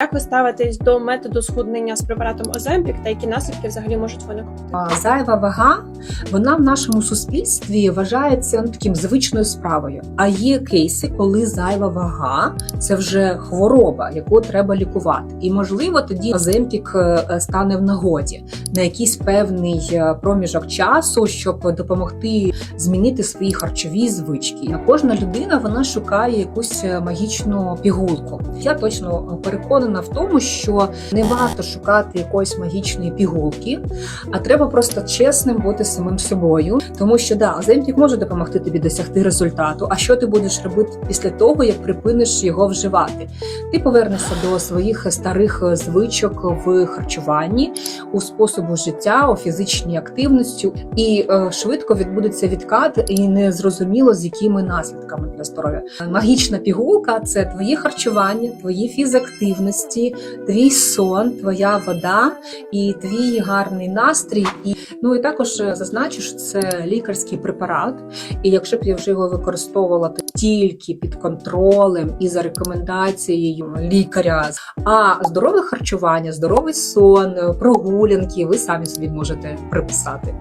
Як ви ставитесь до методу схуднення з препаратом Оземпік та які наслідки взагалі можуть виникнути? Зайва вага вона в нашому суспільстві вважається ну, таким звичною справою. А є кейси, коли зайва вага це вже хвороба, яку треба лікувати. І можливо тоді Оземпік е, стане в нагоді на якийсь певний е, проміжок часу, щоб допомогти змінити свої харчові звички. А Кожна людина вона шукає якусь е, магічну пігулку. Я точно переконана в тому, що не варто шукати якоїсь магічної пігулки, а треба просто чесним бути самим собою, тому що да, Оземпік може допомогти тобі досягти результату. А що ти будеш робити після того, як припиниш його вживати? Ти повернешся до своїх старих звичок в харчуванні, у способу життя, у фізичній активності, і е, швидко відбудеться відкат, і не зрозуміло з якими наслідками для здоров'я. Магічна пігулка це твоє харчування, твої фізактивності, твій сон, твоя вода і твій гарний настрій. І ну і також е, зазначу, що це лікарський препарат. І якщо б я вже його використовувала то тільки під контролем і за рекомендацією лікаря, а здорове харчування, здоровий сон, прогулянки, ви самі собі можете приписати.